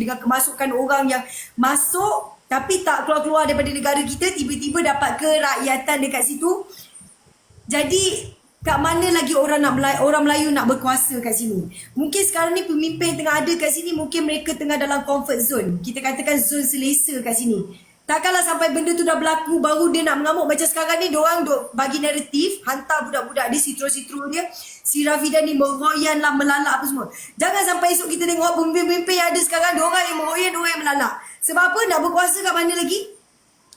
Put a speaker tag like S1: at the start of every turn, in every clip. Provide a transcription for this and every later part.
S1: dengan kemasukan orang yang masuk tapi tak keluar-keluar daripada negara kita tiba-tiba dapat kerakyatan dekat situ. Jadi kat mana lagi orang nak Melayu, orang Melayu nak berkuasa kat sini? Mungkin sekarang ni pemimpin tengah ada kat sini mungkin mereka tengah dalam comfort zone. Kita katakan zone selesa kat sini Takkanlah sampai benda tu dah berlaku baru dia nak mengamuk macam sekarang ni diorang duk bagi naratif hantar budak-budak dia sitro-sitro dia si Rafidan ni meroyan lah melalak apa semua. Jangan sampai esok kita tengok pemimpin-pemimpin yang ada sekarang diorang yang meroyan diorang yang melalak. Sebab apa nak berkuasa kat mana lagi?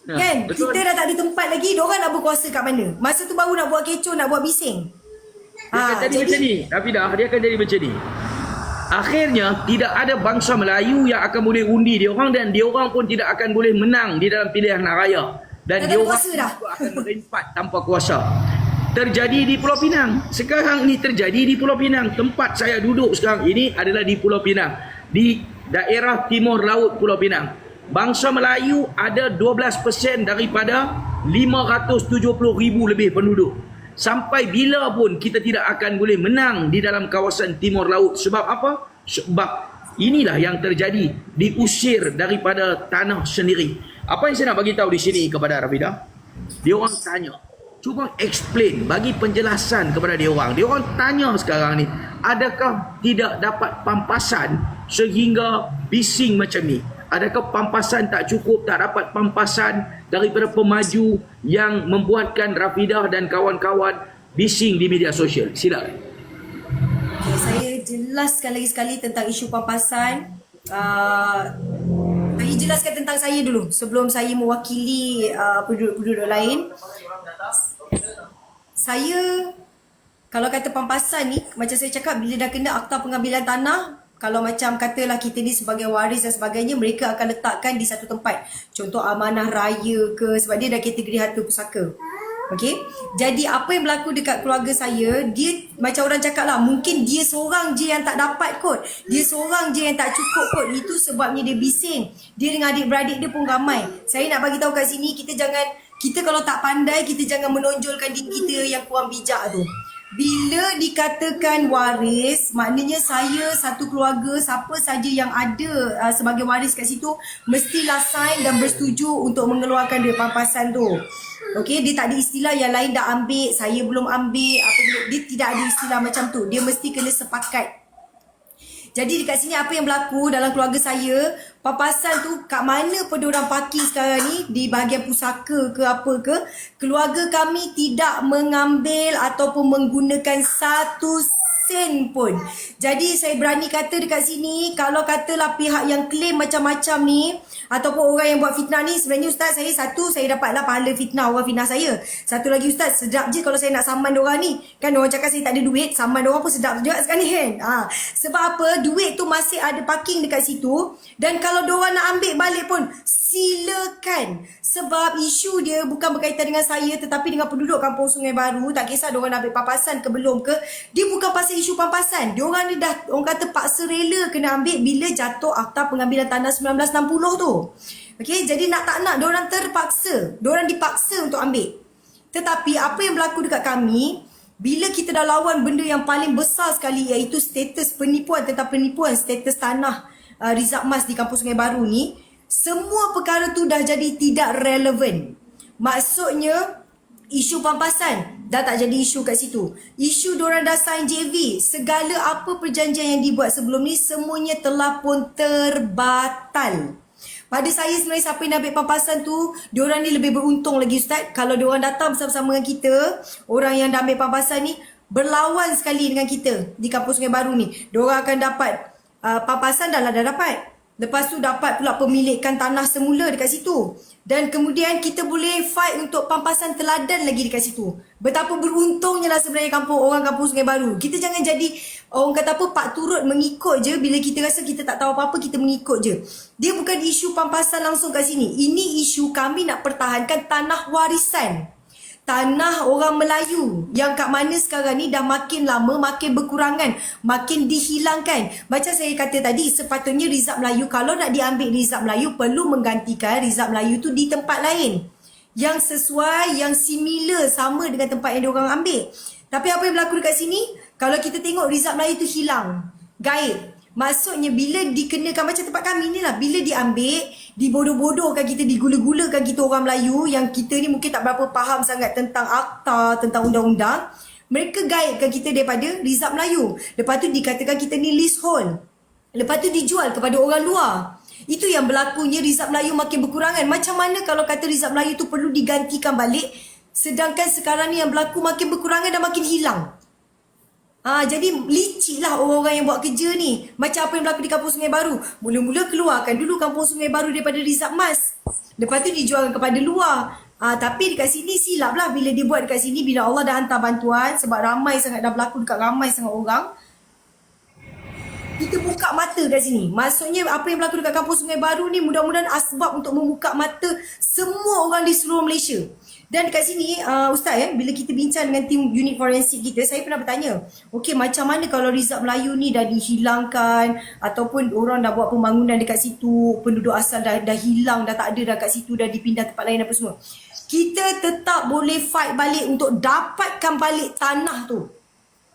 S2: Ya,
S1: kan?
S2: betul.
S1: Kita dah tak ada tempat lagi diorang nak berkuasa kat mana? Masa tu baru nak buat kecoh nak buat bising.
S2: Dia akan
S1: Ha,
S2: jadi, macam ni. Hafidah, dia akan jadi macam ni. Akhirnya tidak ada bangsa Melayu yang akan boleh undi dia orang dan dia orang pun tidak akan boleh menang di dalam pilihan raya. Dan dia orang juga akan merempat tanpa kuasa. Terjadi di Pulau Pinang. Sekarang ni terjadi di Pulau Pinang. Tempat saya duduk sekarang ini adalah di Pulau Pinang. Di daerah timur laut Pulau Pinang. Bangsa Melayu ada 12% daripada 570 ribu lebih penduduk. Sampai bila pun kita tidak akan boleh menang di dalam kawasan timur laut. Sebab apa? Sebab inilah yang terjadi. Diusir daripada tanah sendiri. Apa yang saya nak bagi tahu di sini kepada Rafidah? Dia orang tanya. Cuba explain, bagi penjelasan kepada dia orang. Dia orang tanya sekarang ni, adakah tidak dapat pampasan sehingga bising macam ni? Adakah pampasan tak cukup, tak dapat pampasan daripada pemaju yang membuatkan Rafidah dan kawan-kawan bising di media sosial? Silakan.
S1: Okay, saya jelaskan lagi sekali tentang isu pampasan. Uh, saya jelaskan tentang saya dulu sebelum saya mewakili uh, penduduk-penduduk lain. Saya kalau kata pampasan ni macam saya cakap bila dah kena akta pengambilan tanah kalau macam katalah kita ni sebagai waris dan sebagainya mereka akan letakkan di satu tempat contoh amanah raya ke sebab dia dah kategori harta pusaka Okay. Jadi apa yang berlaku dekat keluarga saya, dia macam orang cakap lah, mungkin dia seorang je yang tak dapat kot. Dia seorang je yang tak cukup kot. Itu sebabnya dia bising. Dia dengan adik-beradik dia pun ramai. Saya nak bagi tahu kat sini, kita jangan, kita kalau tak pandai, kita jangan menonjolkan diri kita yang kurang bijak tu. Bila dikatakan waris, maknanya saya satu keluarga, siapa saja yang ada uh, sebagai waris kat situ, mestilah sign dan bersetuju untuk mengeluarkan duit pampasan tu. Okey, dia tak ada istilah yang lain dah ambil, saya belum ambil, apa. Dia tidak ada istilah macam tu. Dia mesti kena sepakat. Jadi dekat sini apa yang berlaku dalam keluarga saya, papasan tu kat mana pun orang parking sekarang ni? Di bahagian pusaka ke apa ke, keluarga kami tidak mengambil ataupun menggunakan satu sen pun. Jadi saya berani kata dekat sini kalau katalah pihak yang claim macam-macam ni ataupun orang yang buat fitnah ni sebenarnya ustaz saya satu saya dapatlah pahala fitnah orang fitnah saya. Satu lagi ustaz sedap je kalau saya nak saman orang ni. Kan orang cakap saya tak ada duit, saman orang pun sedap juga sekarang ni kan. Ha. Sebab apa? Duit tu masih ada parking dekat situ dan kalau orang nak ambil balik pun silakan. Sebab isu dia bukan berkaitan dengan saya tetapi dengan penduduk kampung Sungai Baru. Tak kisah diorang nak ambil pampasan ke belum ke. Dia bukan pasal isu pampasan. Diorang ni dah orang kata paksa rela kena ambil bila jatuh akta pengambilan tanah 1960 tu. Okey, jadi nak tak nak diorang terpaksa. Diorang dipaksa untuk ambil. Tetapi apa yang berlaku dekat kami, bila kita dah lawan benda yang paling besar sekali iaitu status penipuan tentang penipuan status tanah uh, Rizab Mas di kampung Sungai Baru ni, semua perkara tu dah jadi tidak relevan. Maksudnya, isu pampasan dah tak jadi isu kat situ. Isu diorang dah sign JV. Segala apa perjanjian yang dibuat sebelum ni semuanya telah pun terbatal. Pada saya sebenarnya siapa yang ambil pampasan tu, diorang ni lebih beruntung lagi Ustaz. Kalau diorang datang bersama-sama dengan kita, orang yang dah ambil pampasan ni, berlawan sekali dengan kita di kampung Sungai Baru ni. Diorang akan dapat uh, pampasan dah lah dah dapat. Lepas tu dapat pula pemilikan tanah semula dekat situ. Dan kemudian kita boleh fight untuk pampasan teladan lagi dekat situ. Betapa beruntungnya lah sebenarnya kampung orang kampung Sungai Baru. Kita jangan jadi orang kata apa pak turut mengikut je bila kita rasa kita tak tahu apa-apa kita mengikut je. Dia bukan isu pampasan langsung kat sini. Ini isu kami nak pertahankan tanah warisan tanah orang Melayu yang kat mana sekarang ni dah makin lama makin berkurangan, makin dihilangkan. Macam saya kata tadi, sepatutnya Rizab Melayu kalau nak diambil Rizab Melayu perlu menggantikan Rizab Melayu tu di tempat lain. Yang sesuai, yang similar sama dengan tempat yang diorang ambil. Tapi apa yang berlaku dekat sini? Kalau kita tengok Rizab Melayu tu hilang, gaib. Maksudnya bila dikenakan macam tempat kami ni lah. Bila diambil, dibodoh-bodohkan kita, digula-gulakan kita orang Melayu yang kita ni mungkin tak berapa faham sangat tentang akta, tentang undang-undang. Mereka gaibkan kita daripada Rizab Melayu. Lepas tu dikatakan kita ni leasehold. Lepas tu dijual kepada orang luar. Itu yang berlakunya Rizab Melayu makin berkurangan. Macam mana kalau kata Rizab Melayu tu perlu digantikan balik sedangkan sekarang ni yang berlaku makin berkurangan dan makin hilang. Ah, jadi licik lah orang-orang yang buat kerja ni. Macam apa yang berlaku di Kampung Sungai Baru. Mula-mula keluarkan dulu Kampung Sungai Baru daripada Rizab Mas. Lepas tu dijual kepada luar. Ah, tapi dekat sini silap lah bila dia buat dekat sini bila Allah dah hantar bantuan sebab ramai sangat dah berlaku dekat ramai sangat orang mata kat sini. Maksudnya apa yang berlaku dekat kampung Sungai Baru ni mudah-mudahan asbab untuk membuka mata semua orang di seluruh Malaysia. Dan dekat sini uh, Ustaz ya, bila kita bincang dengan tim unit forensik kita, saya pernah bertanya, okey macam mana kalau Rizab Melayu ni dah dihilangkan ataupun orang dah buat pembangunan dekat situ, penduduk asal dah, dah hilang, dah tak ada dah kat situ, dah dipindah tempat lain apa semua. Kita tetap boleh fight balik untuk dapatkan balik tanah tu.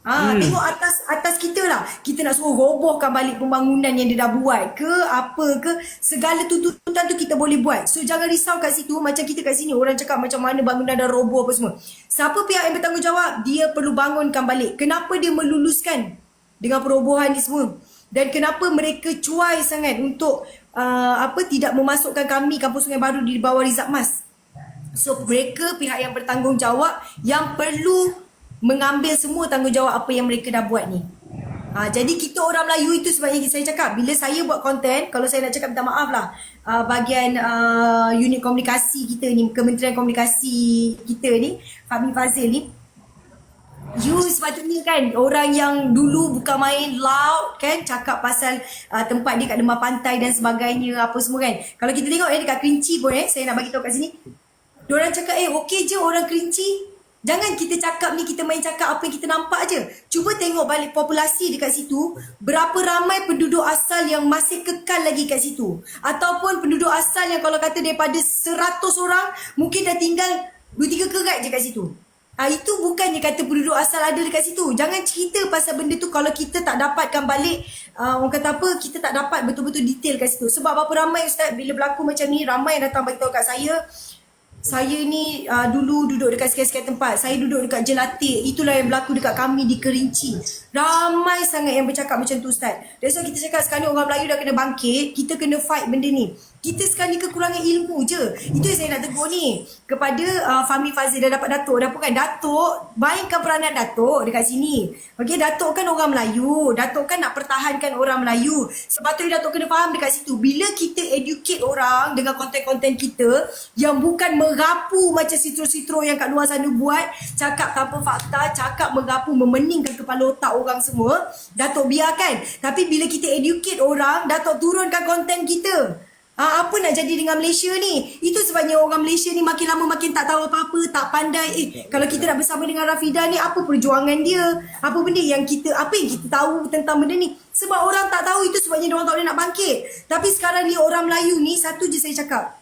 S1: Ah, hmm. tengok atas atas kita lah. Kita nak suruh robohkan balik pembangunan yang dia dah buat ke apa ke segala tuntutan tu kita boleh buat. So jangan risau kat situ macam kita kat sini orang cakap macam mana bangunan dah roboh apa semua. Siapa pihak yang bertanggungjawab dia perlu bangunkan balik. Kenapa dia meluluskan dengan perobohan ni semua? Dan kenapa mereka cuai sangat untuk uh, apa tidak memasukkan kami Kampung Sungai Baru di bawah Rizab Mas? So mereka pihak yang bertanggungjawab yang perlu mengambil semua tanggungjawab apa yang mereka dah buat ni. Ha, jadi kita orang Melayu itu sebabnya saya cakap bila saya buat konten, kalau saya nak cakap minta maaf lah uh, bahagian uh, unit komunikasi kita ni, Kementerian Komunikasi kita ni, Fahmi Fazil ni, You sepatutnya kan orang yang dulu bukan main loud kan cakap pasal uh, tempat dia kat demah pantai dan sebagainya apa semua kan. Kalau kita tengok eh dekat Kerinci pun eh saya nak bagi tahu kat sini. Diorang cakap eh okey je orang Kerinci Jangan kita cakap ni kita main cakap apa yang kita nampak je. Cuba tengok balik populasi dekat situ, berapa ramai penduduk asal yang masih kekal lagi kat situ. Ataupun penduduk asal yang kalau kata daripada 100 orang, mungkin dah tinggal 2-3 kerat je kat situ. Ha, itu bukannya kata penduduk asal ada dekat situ. Jangan cerita pasal benda tu kalau kita tak dapatkan balik, uh, orang kata apa, kita tak dapat betul-betul detail kat situ. Sebab berapa ramai Ustaz bila berlaku macam ni, ramai yang datang bagi tahu kat saya, saya ni uh, dulu duduk dekat sekian-sekian tempat. Saya duduk dekat Jelatik. Itulah yang berlaku dekat kami di Kerinci. Ramai sangat yang bercakap macam tu Ustaz. That's why kita cakap sekarang ni orang Melayu dah kena bangkit. Kita kena fight benda ni. Kita sekarang ni kekurangan ilmu je. Itu yang saya nak tegur ni. Kepada uh, Fahmi Fazil dah dapat Datuk. Dah bukan Datuk. Mainkan peranan Datuk dekat sini. Okay, Datuk kan orang Melayu. Datuk kan nak pertahankan orang Melayu. Sepatutnya Datuk kena faham dekat situ. Bila kita educate orang dengan konten-konten kita yang bukan merapu macam sitro-sitro yang kat luar sana buat. Cakap tanpa fakta. Cakap merapu memeningkan kepala otak orang semua. Datuk biarkan. Tapi bila kita educate orang, Datuk turunkan konten kita. Ha, apa nak jadi dengan Malaysia ni? Itu sebabnya orang Malaysia ni makin lama makin tak tahu apa-apa, tak pandai. Eh, kalau kita nak bersama dengan Rafida ni, apa perjuangan dia? Apa benda yang kita, apa yang kita tahu tentang benda ni? Sebab orang tak tahu itu sebabnya orang tak boleh nak bangkit. Tapi sekarang ni orang Melayu ni, satu je saya cakap.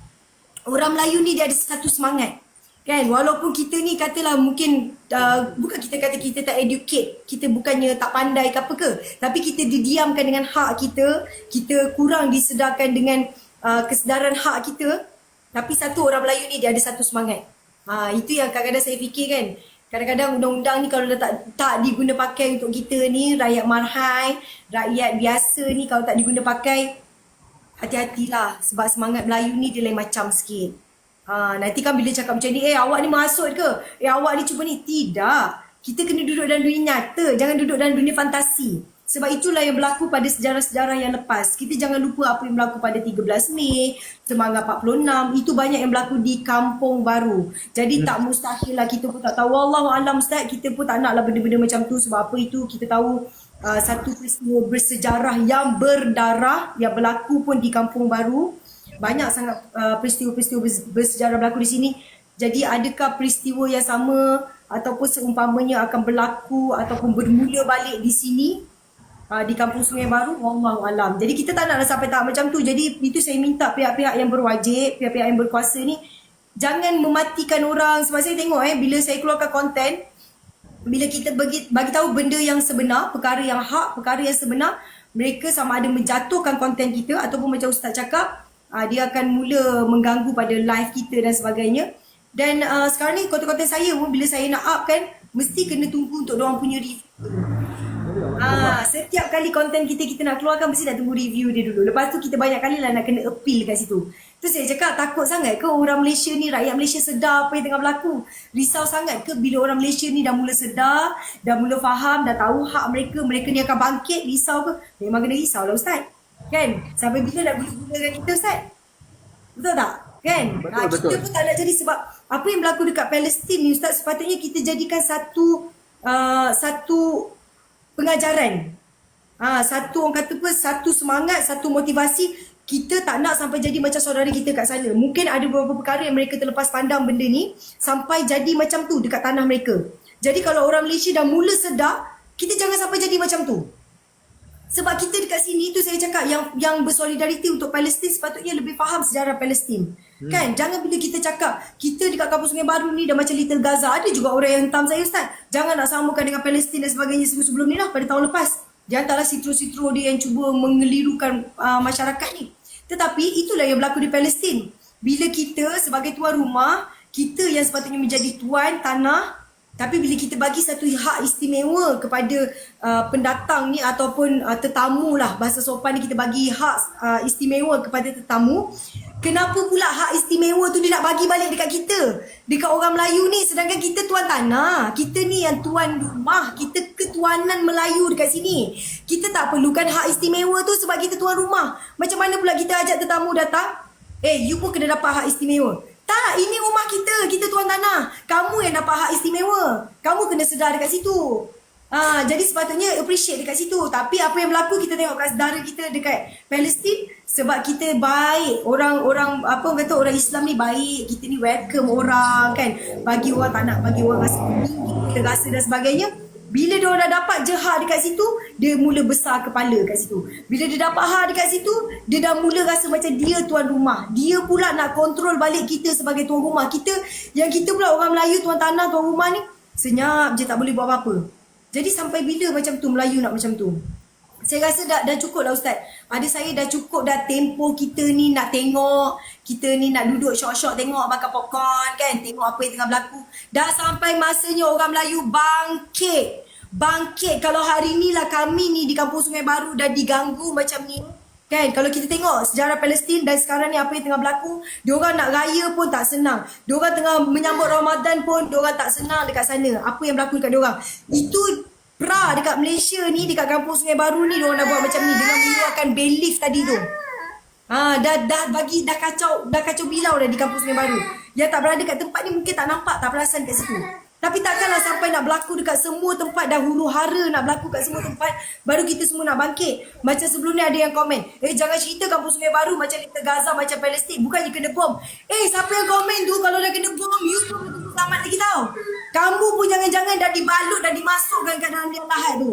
S1: Orang Melayu ni dia ada satu semangat. Kan, walaupun kita ni katalah mungkin uh, bukan kita kata kita tak educate, kita bukannya tak pandai ke apa ke, tapi kita didiamkan dengan hak kita, kita kurang disedarkan dengan uh, kesedaran hak kita tapi satu orang Melayu ni dia ada satu semangat. Ha, itu yang kadang-kadang saya fikir kan. Kadang-kadang undang-undang ni kalau dah tak, tak diguna pakai untuk kita ni, rakyat marhai, rakyat biasa ni kalau tak diguna pakai, hati-hatilah. Sebab semangat Melayu ni dia lain macam sikit. Ha, nanti kan bila cakap macam ni, eh awak ni masuk ke? Eh awak ni cuba ni. Tidak. Kita kena duduk dalam dunia nyata. Jangan duduk dalam dunia fantasi. Sebab itulah yang berlaku pada sejarah-sejarah yang lepas. Kita jangan lupa apa yang berlaku pada 13 Mei, Semangat 46. Itu banyak yang berlaku di kampung baru. Jadi hmm. tak mustahil lah kita pun tak tahu. Allah Alam Ustaz, kita pun tak nak lah benda-benda macam tu. Sebab apa itu kita tahu uh, satu peristiwa bersejarah yang berdarah yang berlaku pun di kampung baru. Banyak sangat uh, peristiwa-peristiwa bersejarah berlaku di sini. Jadi adakah peristiwa yang sama ataupun seumpamanya akan berlaku ataupun bermula balik di sini uh, di kampung Sungai Baru wallahu alam. Jadi kita tak naklah sampai tahap macam tu. Jadi itu saya minta pihak-pihak yang berwajib, pihak-pihak yang berkuasa ni jangan mematikan orang sebab saya tengok eh bila saya keluarkan konten bila kita bagi bagi tahu benda yang sebenar, perkara yang hak, perkara yang sebenar, mereka sama ada menjatuhkan konten kita ataupun macam Ustaz cakap uh, dia akan mula mengganggu pada live kita dan sebagainya. Dan uh, sekarang ni konten-konten saya pun bila saya nak up kan mesti kena tunggu untuk orang punya review. Ah, setiap kali konten kita kita nak keluarkan mesti dah tunggu review dia dulu. Lepas tu kita banyak kali lah nak kena appeal kat situ. Tu saya cakap takut sangat ke orang Malaysia ni, rakyat Malaysia sedar apa yang tengah berlaku? Risau sangat ke bila orang Malaysia ni dah mula sedar, dah mula faham, dah tahu hak mereka, mereka ni akan bangkit, risau ke? Memang kena risau lah Ustaz. Kan? Sampai bila nak guna-gunakan kita Ustaz? Betul tak? Kan?
S2: Betul,
S1: Ah, kita
S2: betul.
S1: pun tak nak jadi sebab apa yang berlaku dekat Palestin ni Ustaz sepatutnya kita jadikan satu uh, satu pengajaran. Ha, satu orang kata apa, satu semangat, satu motivasi kita tak nak sampai jadi macam saudara kita kat sana. Mungkin ada beberapa perkara yang mereka terlepas pandang benda ni sampai jadi macam tu dekat tanah mereka. Jadi kalau orang Malaysia dah mula sedar, kita jangan sampai jadi macam tu. Sebab kita dekat sini tu saya cakap yang yang bersolidariti untuk Palestin sepatutnya lebih faham sejarah Palestin. Hmm. Kan? Jangan bila kita cakap kita dekat kampung Sungai Baru ni dah macam Little Gaza. Ada juga orang yang hentam saya Ustaz. Jangan nak samakan dengan Palestin dan sebagainya sebelum-sebelum ni lah pada tahun lepas. Dia hantarlah sitro-sitro dia yang cuba mengelirukan uh, masyarakat ni. Tetapi itulah yang berlaku di Palestin. Bila kita sebagai tuan rumah, kita yang sepatutnya menjadi tuan tanah tapi bila kita bagi satu hak istimewa kepada uh, pendatang ni ataupun uh, tetamu lah bahasa sopan ni kita bagi hak uh, istimewa kepada tetamu kenapa pula hak istimewa tu dia nak bagi balik dekat kita dekat orang Melayu ni sedangkan kita tuan tanah kita ni yang tuan rumah kita ketuanan Melayu dekat sini kita tak perlukan hak istimewa tu sebab kita tuan rumah macam mana pula kita ajak tetamu datang eh you pun kena dapat hak istimewa tak, ini rumah kita. Kita tuan tanah. Kamu yang dapat hak istimewa. Kamu kena sedar dekat situ. Ha, jadi sepatutnya appreciate dekat situ. Tapi apa yang berlaku kita tengok kat saudara kita dekat Palestin sebab kita baik. Orang-orang apa kata orang Islam ni baik. Kita ni welcome orang kan. Bagi orang tak nak bagi orang rasa kita rasa dan sebagainya. Bila dia orang dapat je hak dekat situ, dia mula besar kepala kat situ. Bila dia dapat hak dekat situ, dia dah mula rasa macam dia tuan rumah. Dia pula nak kontrol balik kita sebagai tuan rumah. Kita, yang kita pula orang Melayu, tuan tanah, tuan rumah ni, senyap je tak boleh buat apa-apa. Jadi sampai bila macam tu Melayu nak macam tu? Saya rasa dah, dah cukup lah Ustaz. Pada saya dah cukup dah tempoh kita ni nak tengok. Kita ni nak duduk syok-syok tengok makan popcorn kan. Tengok apa yang tengah berlaku. Dah sampai masanya orang Melayu bangkit. Bangkit. Kalau hari ni lah kami ni di kampung Sungai Baru dah diganggu macam ni. Kan kalau kita tengok sejarah Palestin dan sekarang ni apa yang tengah berlaku, diorang nak raya pun tak senang. Diorang tengah menyambut Ramadan pun diorang tak senang dekat sana. Apa yang berlaku dekat diorang. Itu pra dekat Malaysia ni dekat kampung Sungai Baru ni diorang dah buat macam ni dengan mengeluarkan belief tadi tu. Ha, dah dah bagi dah kacau dah kacau bilau dah di kampung Sungai Baru. Yang tak berada kat tempat ni mungkin tak nampak tak perasan kat situ. Tapi takkanlah sampai nak berlaku dekat semua tempat dah huru hara nak berlaku kat semua tempat baru kita semua nak bangkit. Macam sebelum ni ada yang komen, "Eh jangan cerita kampung Sungai Baru macam Little Gaza macam Palestin, bukannya kena bom." Eh siapa yang komen tu kalau dah kena bom, you pun selamat lagi tau. Kamu pun jangan-jangan dah dibalut dan dimasukkan kat dalam liang lahat tu.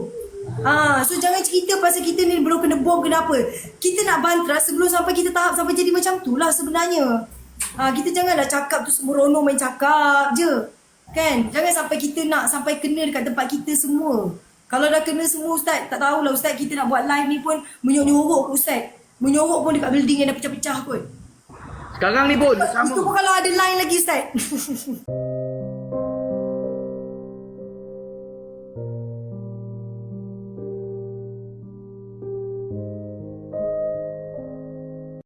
S1: Ha, so jangan cerita pasal kita ni belum kena bom kenapa. Kita nak bantah sebelum sampai kita tahap sampai jadi macam tu lah sebenarnya. Ha, kita janganlah cakap tu sembrono main cakap je. Kan? Jangan sampai kita nak sampai kena dekat tempat kita semua. Kalau dah kena semua Ustaz, tak tahulah Ustaz kita nak buat live ni pun menyorok-nyorok ke Ustaz. Menyorok pun dekat building yang dah pecah-pecah kot.
S2: Sekarang ni pun
S1: Itu pun kalau ada line lagi Ustaz.